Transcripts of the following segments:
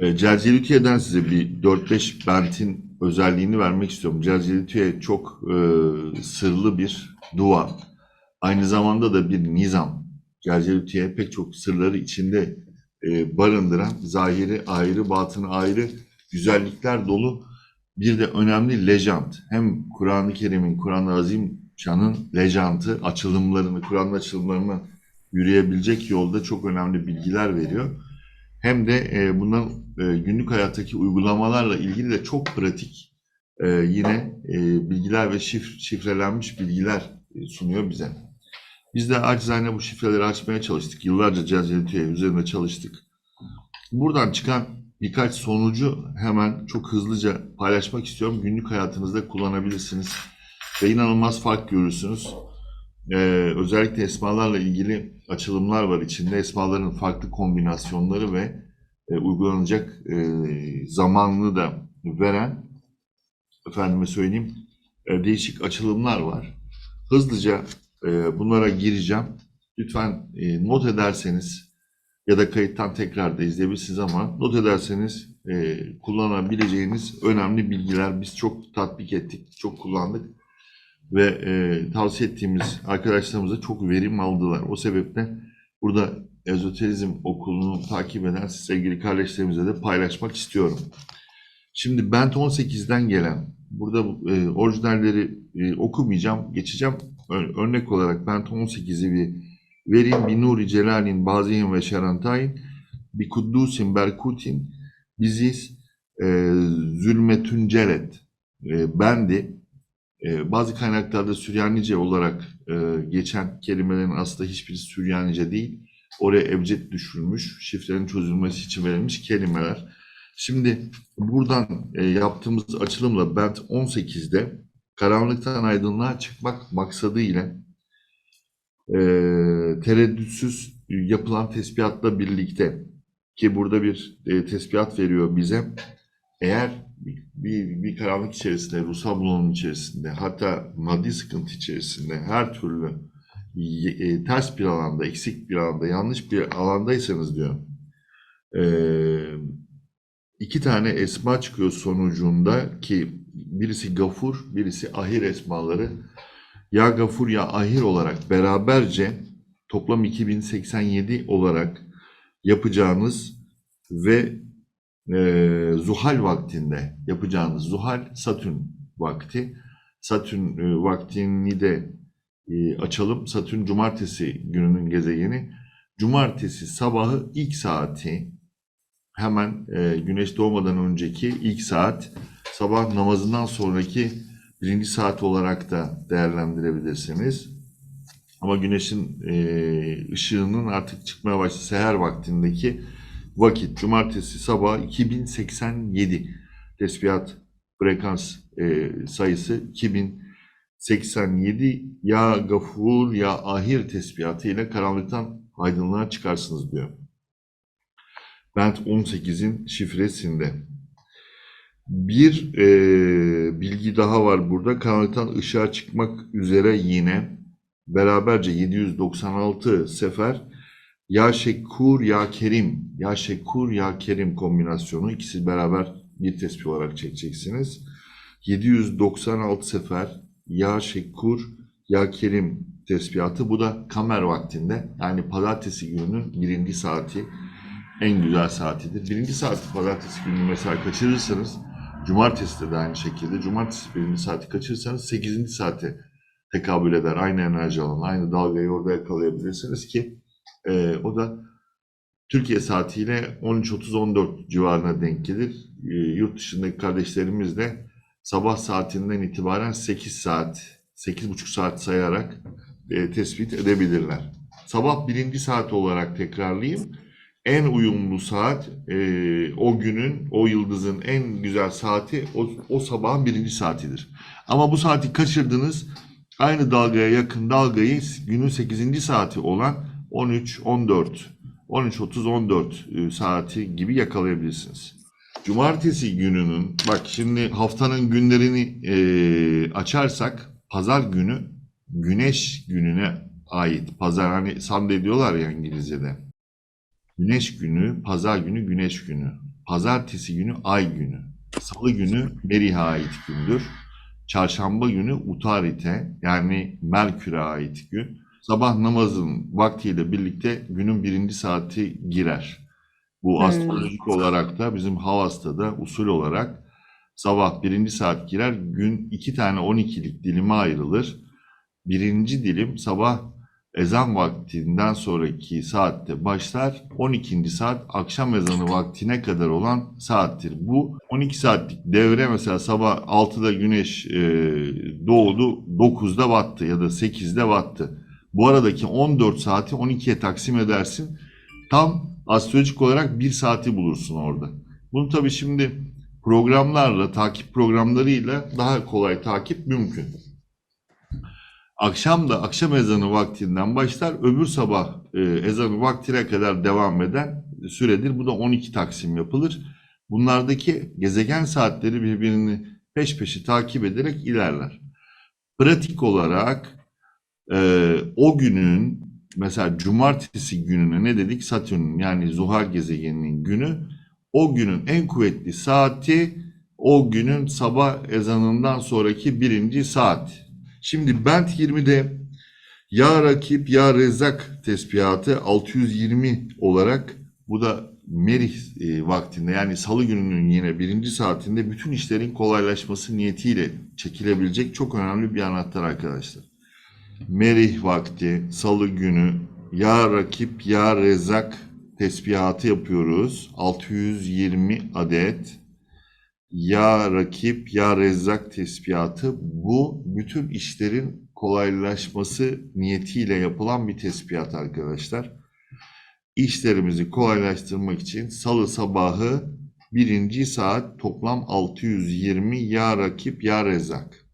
E, Celcelütiye'den size bir 4-5 bentin özelliğini vermek istiyorum. Celcelütiye çok e, sırlı bir dua. Aynı zamanda da bir nizam. Celcelütiye pek çok sırları içinde e, barındıran, zahiri ayrı, batını ayrı güzellikler dolu bir de önemli lejant. Hem Kur'an-ı Kerim'in, Kur'an-ı Azim Şan'ın lejantı, açılımlarını, Kur'an'ın açılımlarını yürüyebilecek yolda çok önemli bilgiler veriyor. Hem de e, bunların e, günlük hayattaki uygulamalarla ilgili de çok pratik e, yine e, bilgiler ve şif, şifrelenmiş bilgiler e, sunuyor bize. Biz de acizane bu şifreleri açmaya çalıştık. Yıllarca Cezretüye üzerinde çalıştık. Buradan çıkan birkaç sonucu hemen çok hızlıca paylaşmak istiyorum. Günlük hayatınızda kullanabilirsiniz ve inanılmaz fark görürsünüz. Ee, özellikle esmalarla ilgili açılımlar var içinde. Esmaların farklı kombinasyonları ve e, uygulanacak e, zamanını da veren, efendime söyleyeyim, e, değişik açılımlar var. Hızlıca e, bunlara gireceğim. Lütfen e, not ederseniz ya da kayıttan tekrar da izleyebilirsiniz ama not ederseniz e, kullanabileceğiniz önemli bilgiler biz çok tatbik ettik, çok kullandık ve e, tavsiye ettiğimiz arkadaşlarımıza çok verim aldılar. O sebeple burada ezoterizm okulunu takip eden sevgili kardeşlerimize de paylaşmak istiyorum. Şimdi Bent 18'den gelen, burada e, orijinalleri e, okumayacağım, geçeceğim. Örnek olarak Bent 18'i bir vereyim. Bir Nuri Celal'in Bazihin ve Şerantay'in, bir Kuddusin Berkutin, biziz e, Zülmetün Celet, e, bendi. E, bazı kaynaklarda Süryanice olarak e, geçen kelimelerin aslında hiçbiri Süryanice değil. Oraya ebced düşürülmüş, şifrenin çözülmesi için verilmiş kelimeler. Şimdi buradan e, yaptığımız açılımla Bent 18'de karanlıktan aydınlığa çıkmak maksadıyla e, tereddütsüz yapılan tespihatla birlikte ki burada bir e, tespihat veriyor bize. Eğer bir, bir, karanlık içerisinde, ruhsal bunalım içerisinde, hatta maddi sıkıntı içerisinde her türlü e, ters bir alanda, eksik bir alanda, yanlış bir alandaysanız diyor. E, iki tane esma çıkıyor sonucunda ki birisi gafur, birisi ahir esmaları. Ya gafur ya ahir olarak beraberce toplam 2087 olarak yapacağınız ve e, zuhal vaktinde yapacağınız zuhal satürn vakti. Satürn e, vaktini de e, açalım. Satürn cumartesi gününün gezegeni. Cumartesi sabahı ilk saati hemen e, güneş doğmadan önceki ilk saat sabah namazından sonraki birinci saat olarak da değerlendirebilirsiniz. Ama güneşin e, ışığının artık çıkmaya başladığı seher vaktindeki vakit cumartesi sabah 2087 tesbihat frekans e, sayısı 2087 ya gafur ya ahir tesbihatı ile karanlıktan aydınlığa çıkarsınız diyor. Bent 18'in şifresinde. Bir e, bilgi daha var burada. Karanlıktan ışığa çıkmak üzere yine beraberce 796 sefer ya Şekur ya Kerim, ya Şekur ya Kerim kombinasyonu ikisi beraber bir tespih olarak çekeceksiniz. 796 sefer ya Şekur ya Kerim tesbihatı. Bu da kamer vaktinde yani pazartesi gününün birinci saati en güzel saatidir. Birinci saati pazartesi günü mesela kaçırırsanız cumartesi de aynı şekilde cumartesi birinci saati kaçırırsanız 8. saate tekabül eder. Aynı enerji alanı, aynı dalgayı orada yakalayabilirsiniz ki ee, o da Türkiye saatiyle 13.30-14 civarına denk gelir. Ee, yurt dışındaki kardeşlerimiz de sabah saatinden itibaren 8 saat, 8,5 saat sayarak e, tespit edebilirler. Sabah birinci saat olarak tekrarlayayım. En uyumlu saat e, o günün, o yıldızın en güzel saati o, o sabahın birinci saatidir. Ama bu saati kaçırdınız, aynı dalgaya yakın dalgayı günün 8. saati olan 13, 14, 13, 30, 14 e, saati gibi yakalayabilirsiniz. Cumartesi gününün, bak şimdi haftanın günlerini e, açarsak, pazar günü güneş gününe ait. Pazar hani Sunday diyorlar ya İngilizce'de. Güneş günü, pazar günü, güneş günü. pazartesi günü ay günü. Salı günü Merih'e ait gündür. Çarşamba günü Utarite yani Merkür'e ait gün. Sabah namazın vaktiyle birlikte günün birinci saati girer. Bu Hmm. astrolojik olarak da bizim Havas'ta da usul olarak sabah birinci saat girer. Gün iki tane 12'lik dilime ayrılır. Birinci dilim sabah ezan vaktinden sonraki saatte başlar. 12. saat akşam ezanı vaktine kadar olan saattir. Bu 12 saatlik devre mesela sabah 6'da güneş e, doğdu, 9'da battı ya da 8'de battı. Bu aradaki 14 saati 12'ye taksim edersin. Tam astrolojik olarak bir saati bulursun orada. Bunu tabii şimdi programlarla, takip programlarıyla daha kolay takip mümkün. Akşam da akşam ezanı vaktinden başlar. Öbür sabah e, ezanı vaktine kadar devam eden süredir. Bu da 12 taksim yapılır. Bunlardaki gezegen saatleri birbirini peş peşe takip ederek ilerler. Pratik olarak e, o günün mesela cumartesi gününe ne dedik? Satürn'ün yani Zuhal gezegeninin günü. O günün en kuvvetli saati o günün sabah ezanından sonraki birinci saat. Şimdi Bent 20'de ya rakip ya rezak tespihatı 620 olarak bu da Merih e, vaktinde yani salı gününün yine birinci saatinde bütün işlerin kolaylaşması niyetiyle çekilebilecek çok önemli bir anahtar arkadaşlar. Merih vakti salı günü ya rakip ya rezak tespihatı yapıyoruz. 620 adet ya rakip ya rezzak tespihatı bu bütün işlerin kolaylaşması niyetiyle yapılan bir tespihat arkadaşlar. İşlerimizi kolaylaştırmak için salı sabahı birinci saat toplam 620 ya rakip ya rezzak.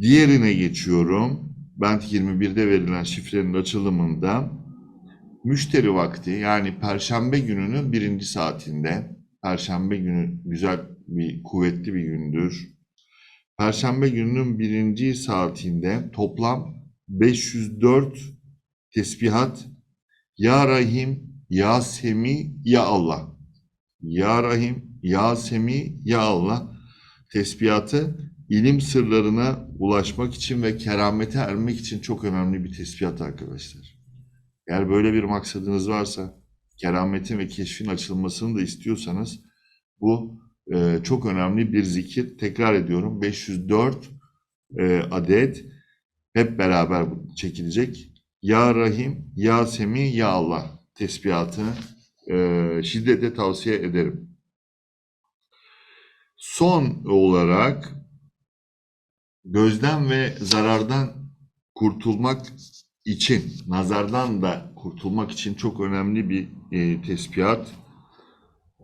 Diğerine geçiyorum. Bent 21'de verilen şifrenin açılımında müşteri vakti yani perşembe gününün birinci saatinde Perşembe günü güzel bir kuvvetli bir gündür. Perşembe gününün birinci saatinde toplam 504 tesbihat Ya Rahim, Ya Semi, Ya Allah. Ya Rahim, Ya Semi, Ya Allah tesbihatı ilim sırlarına ulaşmak için ve keramete ermek için çok önemli bir tesbihat arkadaşlar. Eğer böyle bir maksadınız varsa kerametin ve keşfin açılmasını da istiyorsanız bu e, çok önemli bir zikir. Tekrar ediyorum 504 e, adet hep beraber çekilecek. Ya Rahim, Ya Semi, Ya Allah tesbihatını e, şiddetle tavsiye ederim. Son olarak gözden ve zarardan kurtulmak için, nazardan da kurtulmak için çok önemli bir e, tespihat.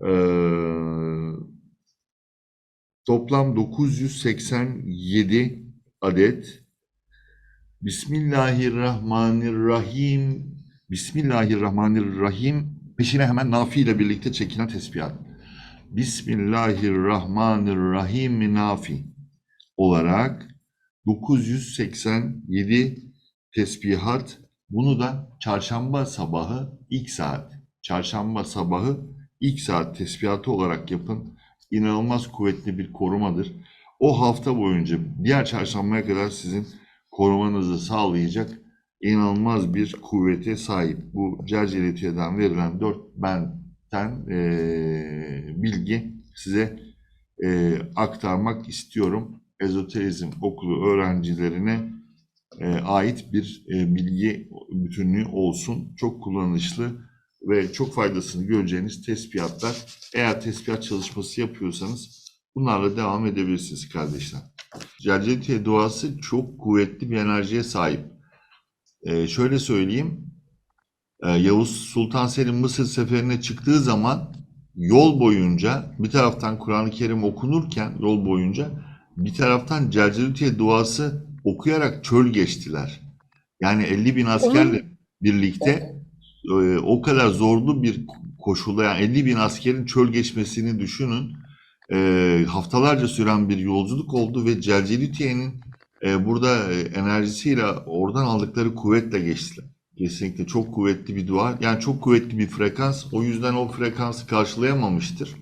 Ee, toplam 987 adet. Bismillahirrahmanirrahim. Bismillahirrahmanirrahim. Peşine hemen nafi ile birlikte çekilen tespihat. Bismillahirrahmanirrahim nafi olarak 987 tesbihat. Bunu da çarşamba sabahı ilk saat, çarşamba sabahı ilk saat tesbihatı olarak yapın. İnanılmaz kuvvetli bir korumadır. O hafta boyunca diğer çarşambaya kadar sizin korumanızı sağlayacak inanılmaz bir kuvvete sahip. Bu Cerceletiye'den verilen dört benden eee, bilgi size eee, aktarmak istiyorum. Ezoterizm okulu öğrencilerine e, ait bir e, bilgi bütünlüğü olsun. Çok kullanışlı ve çok faydasını göreceğiniz tespihatlar. Eğer tespihat çalışması yapıyorsanız bunlarla devam edebilirsiniz kardeşler. Celcelitiye duası çok kuvvetli bir enerjiye sahip. E, şöyle söyleyeyim. E, Yavuz Sultan Selim Mısır seferine çıktığı zaman yol boyunca bir taraftan Kur'an-ı Kerim okunurken yol boyunca bir taraftan Celcelitiye duası okuyarak çöl geçtiler. Yani 50 bin askerle birlikte e, o kadar zorlu bir koşulda yani 50 bin askerin çöl geçmesini düşünün. E, haftalarca süren bir yolculuk oldu ve Celcelitiye'nin e, burada enerjisiyle oradan aldıkları kuvvetle geçtiler. Kesinlikle çok kuvvetli bir dua. Yani çok kuvvetli bir frekans. O yüzden o frekansı karşılayamamıştır.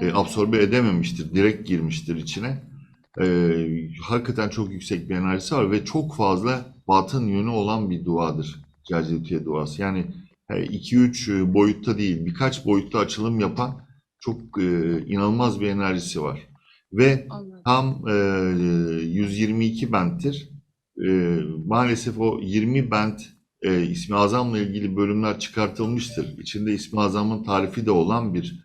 E, absorbe edememiştir. Direkt girmiştir içine. E, hakikaten çok yüksek bir enerjisi var ve çok fazla batın yönü olan bir duadır. Celcelütiye duası. Yani 2-3 boyutta değil, birkaç boyutta açılım yapan çok e, inanılmaz bir enerjisi var. Ve Anladım. tam e, 122 benttir. E, maalesef o 20 bent e, İsmi Azam'la ilgili bölümler çıkartılmıştır. İçinde İsmi Azam'ın tarifi de olan bir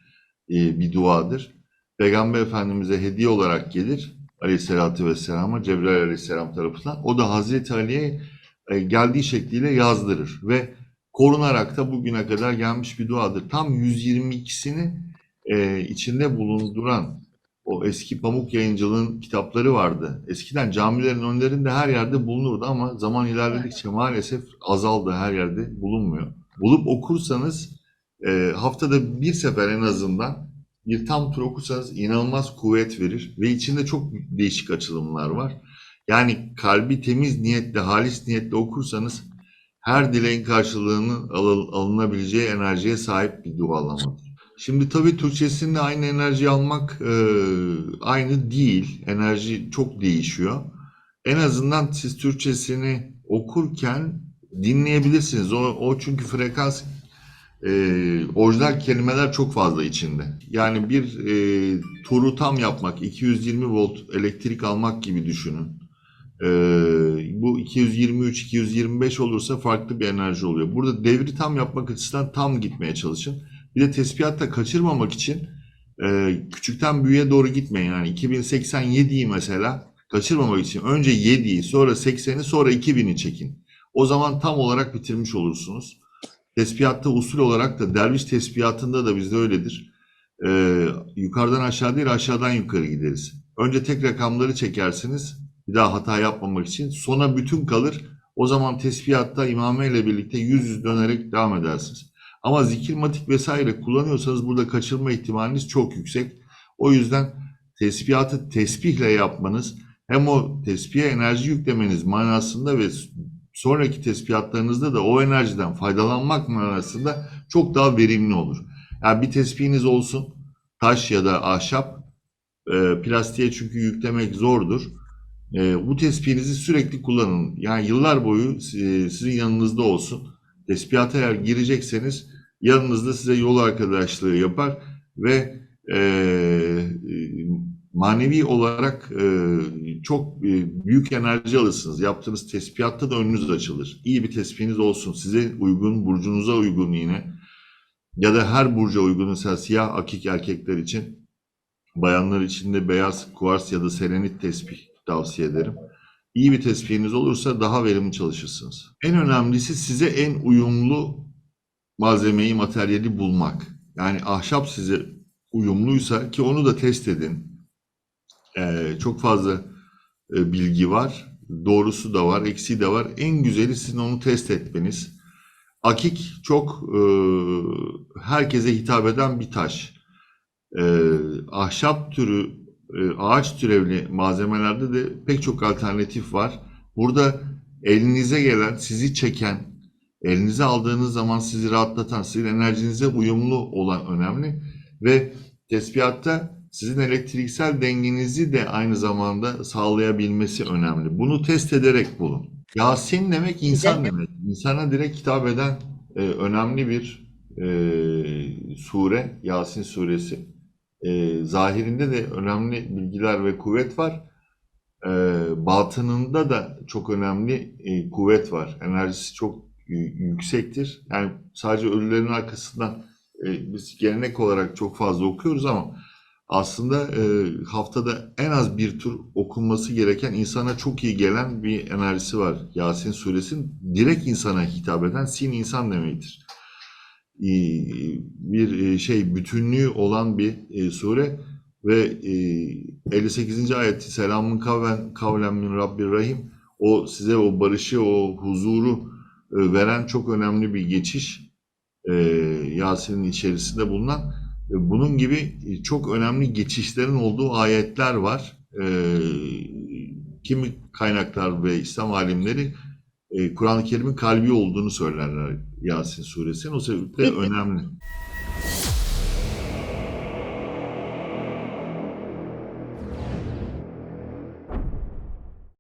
e, bir duadır. Peygamber Efendimiz'e hediye olarak gelir Aleyhisselatü Vesselam'a Cebrail Aleyhisselam tarafından. O da Hazreti Ali'ye e, geldiği şekliyle yazdırır ve korunarak da bugüne kadar gelmiş bir duadır. Tam 122'sini e, içinde bulunduran o eski pamuk yayıncılığın kitapları vardı. Eskiden camilerin önlerinde her yerde bulunurdu ama zaman ilerledikçe maalesef azaldı her yerde bulunmuyor. Bulup okursanız e, haftada bir sefer en azından bir tam tur okursanız inanılmaz kuvvet verir ve içinde çok değişik açılımlar var. Yani kalbi temiz niyetle, halis niyetle okursanız her dileğin karşılığının alın- alınabileceği enerjiye sahip bir dualamadır. Şimdi tabii Türkçesinde aynı enerjiyi almak e, aynı değil. Enerji çok değişiyor. En azından siz Türkçesini okurken dinleyebilirsiniz. O, o çünkü frekans e, orijinal kelimeler çok fazla içinde. Yani bir e, turu tam yapmak, 220 volt elektrik almak gibi düşünün. E, bu 223-225 olursa farklı bir enerji oluyor. Burada devri tam yapmak açısından tam gitmeye çalışın. Bir de tespihatta kaçırmamak için e, küçükten büyüğe doğru gitmeyin. Yani 2087'yi mesela kaçırmamak için önce 7'yi sonra 80'i sonra 2000'i çekin. O zaman tam olarak bitirmiş olursunuz. Tespihatta usul olarak da derviş tespihatında da bizde öyledir. Ee, yukarıdan aşağı değil aşağıdan yukarı gideriz. Önce tek rakamları çekersiniz bir daha hata yapmamak için. Sona bütün kalır. O zaman tespihatta imame ile birlikte yüz yüz dönerek devam edersiniz. Ama zikir, matik vesaire kullanıyorsanız burada kaçırma ihtimaliniz çok yüksek. O yüzden tesbihatı tesbihle yapmanız hem o tesbihe enerji yüklemeniz manasında ve sonraki tesbihatlarınızda da o enerjiden faydalanmak manasında çok daha verimli olur. Yani bir tesbihiniz olsun, taş ya da ahşap, e, plastiğe çünkü yüklemek zordur. E, bu tesbihinizi sürekli kullanın. Yani yıllar boyu e, sizin yanınızda olsun. Tesbihata eğer girecekseniz yanınızda size yol arkadaşlığı yapar ve e, manevi olarak e, çok e, büyük enerji alırsınız. Yaptığınız tespihatta da önünüz açılır. İyi bir tespihiniz olsun. Size uygun, burcunuza uygun yine. Ya da her burca uygun. Mesela siyah akik erkekler için, bayanlar için de beyaz kuvars ya da selenit tesbih tavsiye ederim. İyi bir tespihiniz olursa daha verimli çalışırsınız. En önemlisi size en uyumlu malzemeyi, materyali bulmak. Yani ahşap size uyumluysa ki onu da test edin. Ee, çok fazla e, bilgi var. Doğrusu da var, eksiği de var. En güzeli sizin onu test etmeniz. Akik çok e, herkese hitap eden bir taş. E, ahşap türü, e, ağaç türevli malzemelerde de pek çok alternatif var. Burada elinize gelen, sizi çeken, elinize aldığınız zaman sizi rahatlatan, sizin enerjinize uyumlu olan önemli. Ve tespihatta sizin elektriksel dengenizi de aynı zamanda sağlayabilmesi önemli. Bunu test ederek bulun. Yasin demek insan demek. İnsana direkt hitap eden e, önemli bir e, sure, Yasin suresi. E, zahirinde de önemli bilgiler ve kuvvet var. E, batınında da çok önemli e, kuvvet var. Enerjisi çok y- yüksektir. Yani sadece ölülerin arkasından e, biz gelenek olarak çok fazla okuyoruz ama aslında e, haftada en az bir tur okunması gereken insana çok iyi gelen bir enerjisi var. Yasin suresinin direkt insana hitap eden sin insan demektir. Bir e, şey bütünlüğü olan bir e, sure ve e, 58. ayeti selamun kavlen kavlen min Rabbir Rahim o size o barışı o huzuru veren çok önemli bir geçiş Yasin'in içerisinde bulunan bunun gibi e, çok önemli geçişlerin olduğu ayetler var. E, kimi kaynaklar ve İslam alimleri e, Kur'an-ı Kerim'in kalbi olduğunu söylerler Yasin suresinin. O sebeple önemli.